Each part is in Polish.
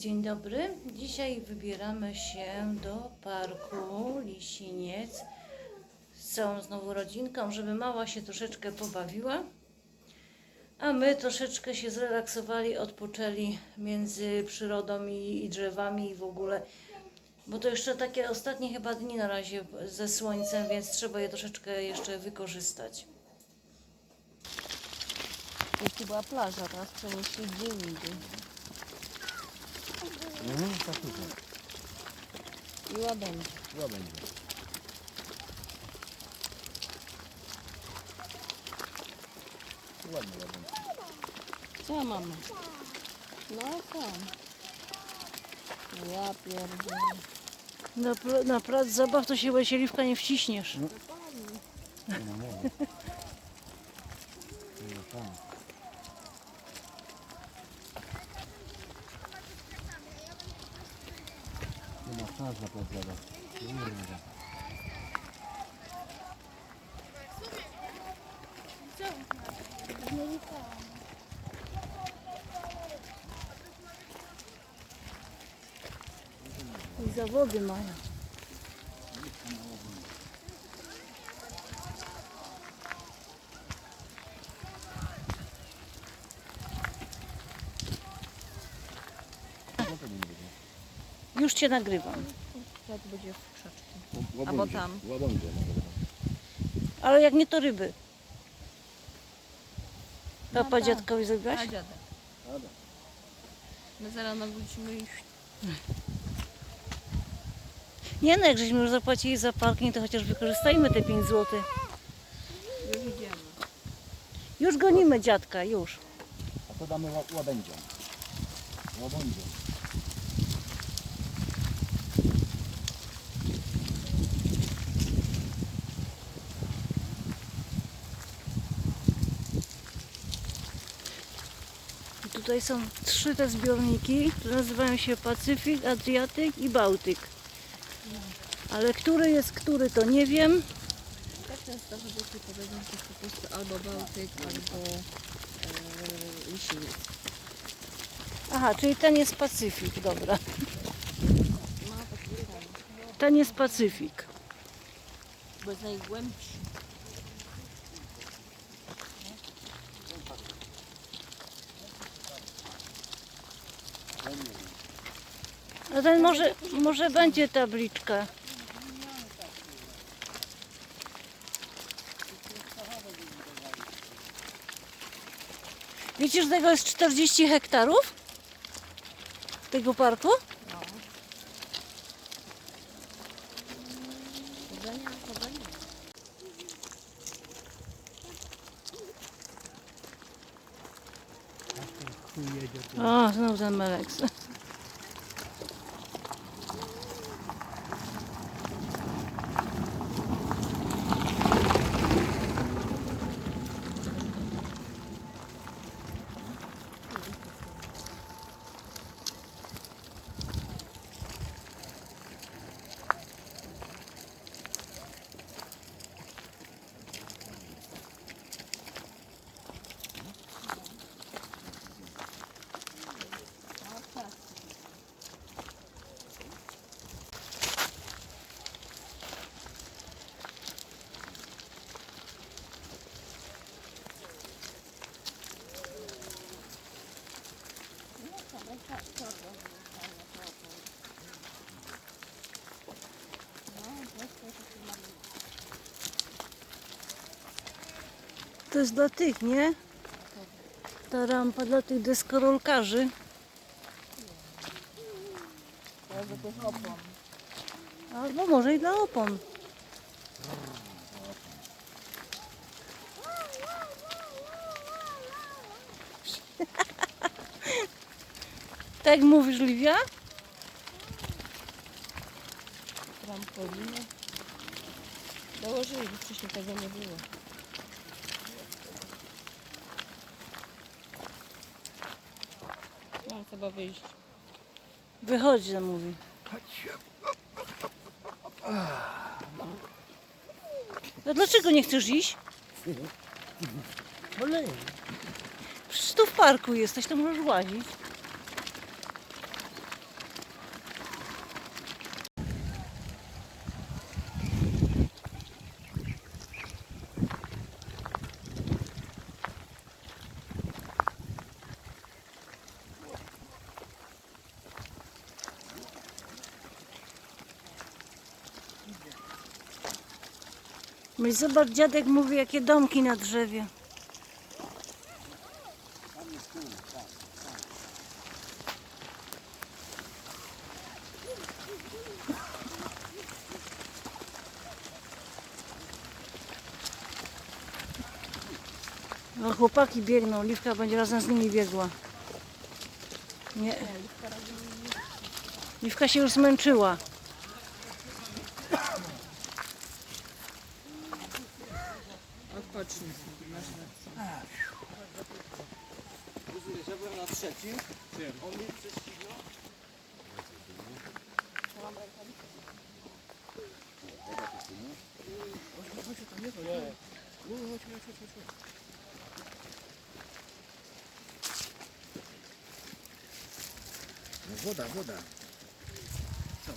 Dzień dobry. Dzisiaj wybieramy się do parku Lisiniec z całą znowu rodzinką, żeby mała się troszeczkę pobawiła. A my troszeczkę się zrelaksowali, odpoczęli między przyrodą i, i drzewami i w ogóle. Bo to jeszcze takie ostatnie chyba dni na razie ze słońcem, więc trzeba je troszeczkę jeszcze wykorzystać. Jeśli była plaża, teraz przenieśli gdzie indziej. Mhm, faktycznie. I łabędzie. Chyba będzie. Ładnie, ładnie. Co mamy? No co? No Ja pierdolę. Na, pl- na plac zabaw to się łesieliwka nie wciśniesz. No nie. No tam. Nie ma szans na podjadę. Kurde. I zawody mają. No to nie będzie. Już cię nagrywam. Jak będzie w krzaczku. Łabędzie. Albo tam. Może. Ale jak nie to ryby. Papa tak. dziadkowi A zrobiłaś? dziadek. Dobra. My zaraz nawrócimy i Nie no, jak żeśmy już zapłacili za parking, to chociaż wykorzystajmy te 5 zł. już idziemy. Już gonimy dziadka, już. A to damy ła- łabędziom. Łabędziom. Tutaj są trzy te zbiorniki, które nazywają się Pacyfik, Adriatyk i Bałtyk. Ale który jest który, to nie wiem. Tak często chodzi powiedzą, że po prostu albo Bałtyk, albo e, Lisiniec. Aha, czyli ten jest Pacyfik, dobra. Ten jest Pacyfik. bo jest najgłębszy. A ten może, może będzie tabliczka. Wiecie, że tego jest 40 hektarów? Tego parku? O, znowu ten Meleks. To jest dla tych, nie? Ta rampa dla tych deskorolkarzy. Jakieś opon. Albo może i dla opon. tak mówisz, Liwia? Trampoliny. Dołożyli, wcześniej tego nie było. Chyba wyjść. Wychodzi, nam mówi. No dlaczego nie chcesz iść? Olej. Przecież tu w parku jesteś, to możesz łazić. Zobacz, dziadek mówi, jakie domki na drzewie. No, chłopaki biegną, Liwka będzie razem z nimi biegła. Nie. Liwka się już zmęczyła. Odpocznij sobie, masz rację. Woda, woda. To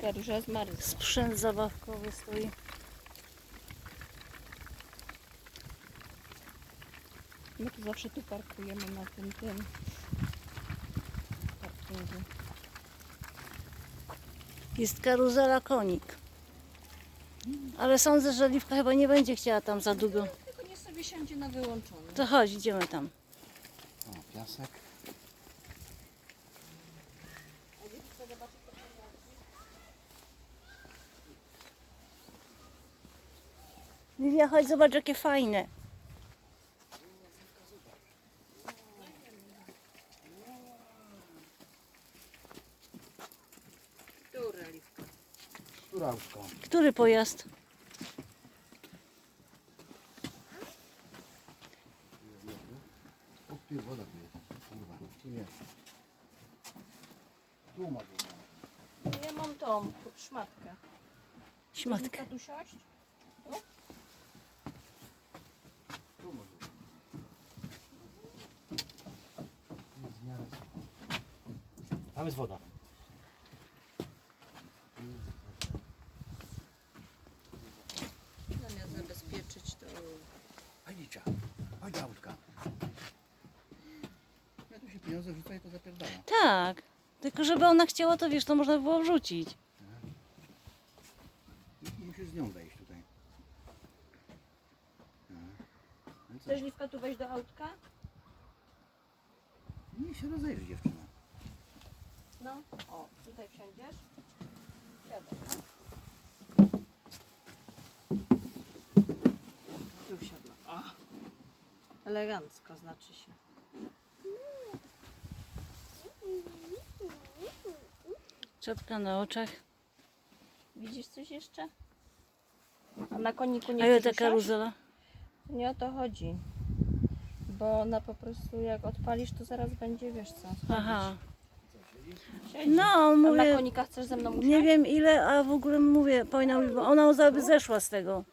Karuża zmarł. sprzęt zabawkowy stoi. My tu zawsze tu parkujemy na tym tym parkingu. Jest karuzela konik. Ale sądzę, że Liwka chyba nie będzie chciała tam za długo. Tylko nie sobie siądzie na wyłączony. To chodź, idziemy tam. O, piasek. Liwia, chodź, zobacz, jakie fajne. Która liwka? Turawka. Który pojazd? Woda. Kurwa, tu. Tu ma woda. Ja mam tą szmatkę. Siąść? Tu ma woda. Jest w miarę sucho. Tam jest woda. Zamiast zabezpieczyć to... Chodź, Licia. Chodź, do autka. Ja tu się pieniądze wrzuca i to zapierdala. Tak. Tylko żeby ona chciała, to wiesz, to można było wrzucić. I musisz z nią wejść tutaj. No. No co? Chcesz liwka tu wejść do autka? Nie się rozejrzy dziewczyna. No. O, tutaj wsiądziesz? Siadaj, no. Tu wsiadła. O. Elegancko znaczy się. Czapka na oczach. Widzisz coś jeszcze? A na koniku A nie ile chcesz ta karuzela? Nie o to chodzi. Bo ona po prostu jak odpalisz, to zaraz będzie, wiesz co. Aha. No, A na mówię, konika chcesz ze mną usiąść? nie wiem ile, a w ogóle mówię, powinna bo ona by zeszła z tego.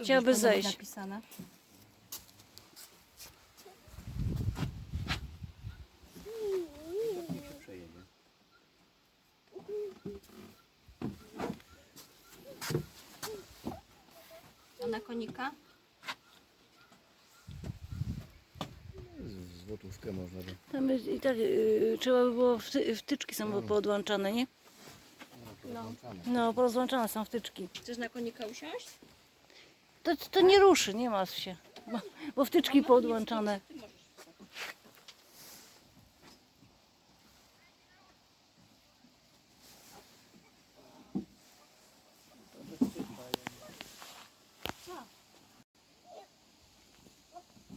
Chciałaby gdzieś być zejść. Napisane. A na konika? Złotówkę można by. Tam jest, i tak y, trzeba by było, wty, wtyczki są poodłączane, nie? No. Włączamy. No, porozłączane są wtyczki. Chcesz na konika usiąść? To, to nie ruszy, nie ma się. Bo, bo wtyczki poodłączane. Ty możesz.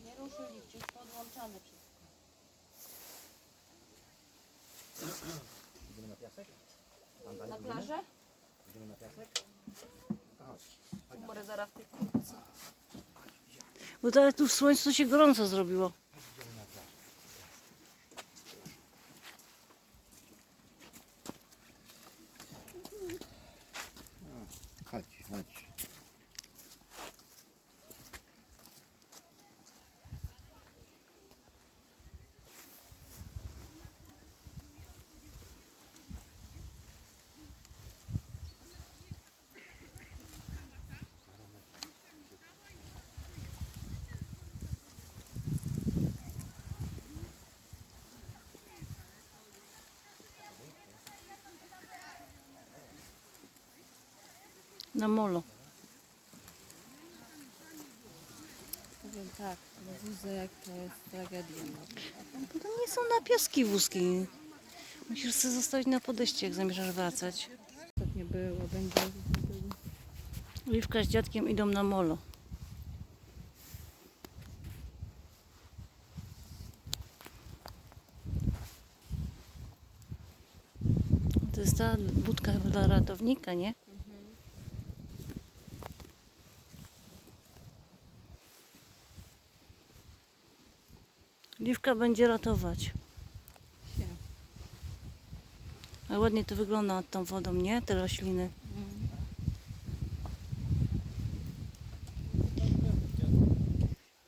Nie ruszyli, gdzieś podłączane wszystko. Idziemy na piasek? Tam Na plażę? Idziemy na piasek? Może zaraz w tej kurtce. Bo teraz tu w słońcu się gorąco zrobiło. Idziemy na plażę. No, Chodź, chodź. Na molo. Powiem tak, wózek to jest tragedia. To nie są na piaski wózki. Musisz sobie zostawić na podejście, jak zamierzasz wracać. Ostatnio było, będzie. Liwka z dziadkiem idą na molo. To jest ta budka dla ratownika, nie? Liwka będzie ratować. Się. A ładnie to wygląda nad tą wodą, nie? Te rośliny.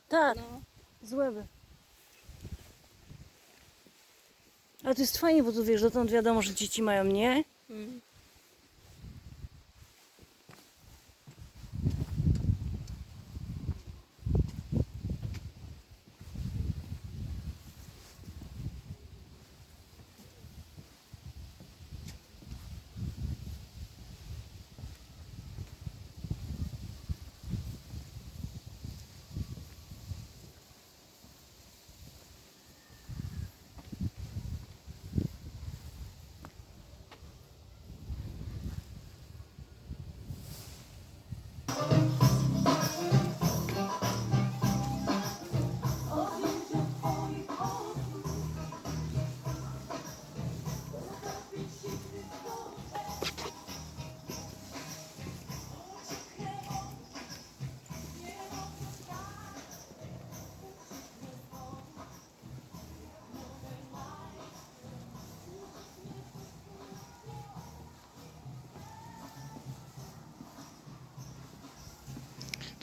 Tak, No, złeby. Ale to jest fajnie, bo tu wiesz, dotąd wiadomo, że dzieci mają nie. mm.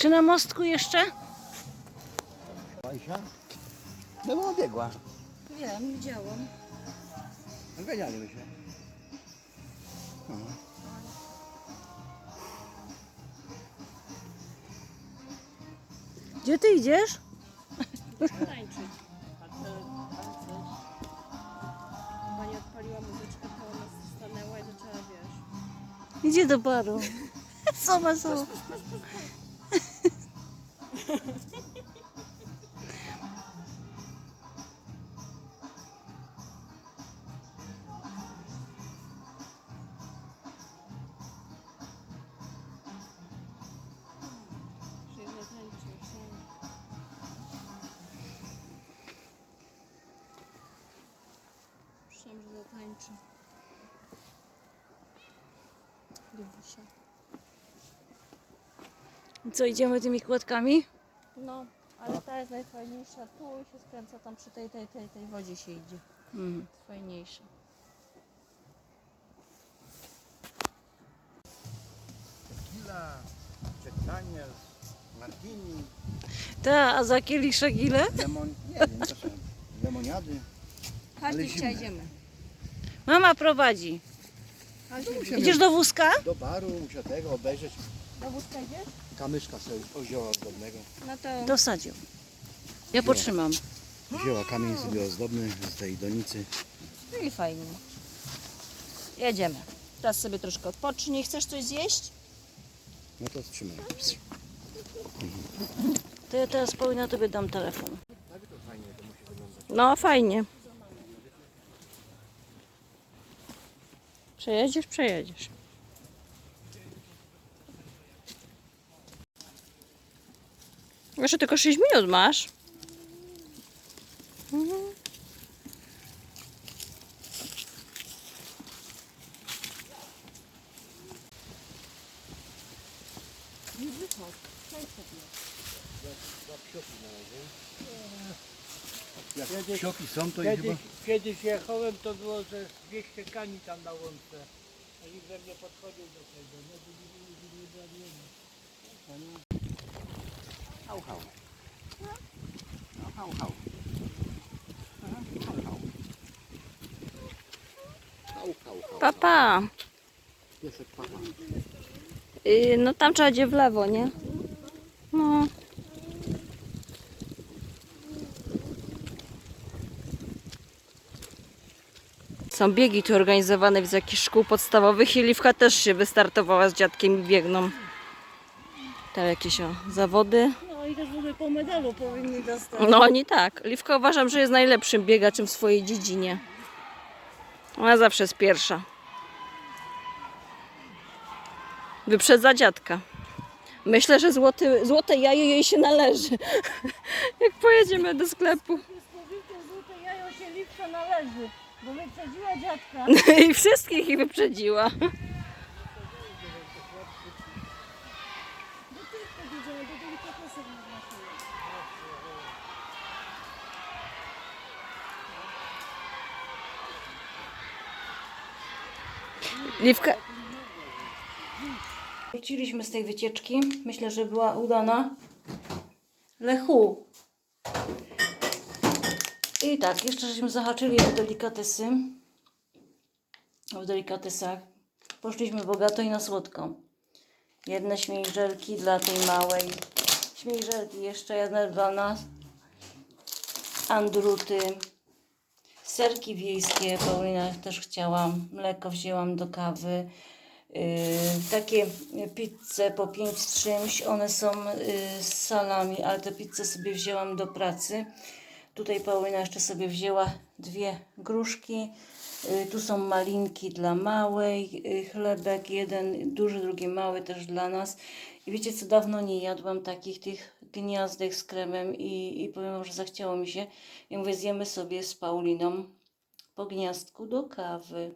Czy na mostku jeszcze? Basia? No bo biegła. Wiem, widziałam. Ganialiśmy się. No. Gdzie ty idziesz? Tańczyć. Chyba nie odpaliła muzyczki, to ona stanęła i zaczęła, wiesz. Idzie do baru. Sama, sama. Myślałam, że zatańczy. Co, idziemy tymi kładkami? No, ale ta jest najfajniejsza. Tu się skręca, tam przy tej, tej, tej, tej wodzie się idzie. Mhm. Fajniejsza. Tequila, Daniels, Martini, Ta, a za kieliszek ile? lemon... Nie wiem, są lemoniady. Chodź, dzisiaj idziemy. Mama prowadzi. Chodź, Idziesz do wózka? Do baru, muszę tego obejrzeć. do wózka idziesz? Kamyszka sobie ozioła ozdobnego. No to... Dosadził. Ja potrzymam. Wzięła kamień sobie ozdobny z tej donicy. No i fajnie. Jedziemy. Teraz sobie troszkę odpocznij. Chcesz coś zjeść? No to trzymaj. To ja teraz Paulina tobie dam telefon. No, fajnie. Przejedziesz? Przejedziesz. Jeszcze tylko 6 minut masz. Mhm. Jak sioki są, to i Kiedyś, chyba... kiedyś jechałem, to było, że 200 kani tam na łące. Oliver nie podchodził do tego. No, to nie, nie, nie, nie, nie, nie. Hał, hał. No, hał, hał. Aha, Hał, hał. Hał, hał, hał. Papa. Piesek papa. Yy, no tam trzeba idzie w lewo, nie? No. Są biegi tu organizowane w jakichś szkół podstawowych i Liwka też się wystartowała z dziadkiem i biegną. Tam jakieś o, zawody. No i też w ogóle po medalu powinni dostać. No oni tak. Liwka uważam, że jest najlepszym biegaczem w swojej dziedzinie. Ona zawsze jest pierwsza. Wyprzedza dziadka. Myślę, że złoty, złote jajo jej się należy. Jak pojedziemy do sklepu. Słowickie złote jajo się Liwka należy, bo wyprzedziła dziadka. I wszystkich ich wyprzedziła. Liwka, Wróciliśmy z tej wycieczki. Myślę, że była udana. Lechu. I tak, jeszcze żeśmy zahaczyli o delikatesy. W delikatesach poszliśmy bogato i na słodko. Jedne śmiejżelki dla tej małej. Śmiejżelki jeszcze jedne dla nas. Andruty. Serki wiejskie, Paulina też chciała. Mleko wzięłam do kawy. Yy, takie pizze po 5 z czymś, one są yy, z salami, ale te pizze sobie wzięłam do pracy. Tutaj Paulina jeszcze sobie wzięła dwie gruszki. Yy, tu są malinki dla małej, yy, chlebek jeden duży, drugi mały też dla nas. I wiecie co, dawno nie jadłam takich tych gniazdek z kremem i, i powiem że zachciało mi się. I mówię, zjemy sobie z Pauliną po gniazdku do kawy.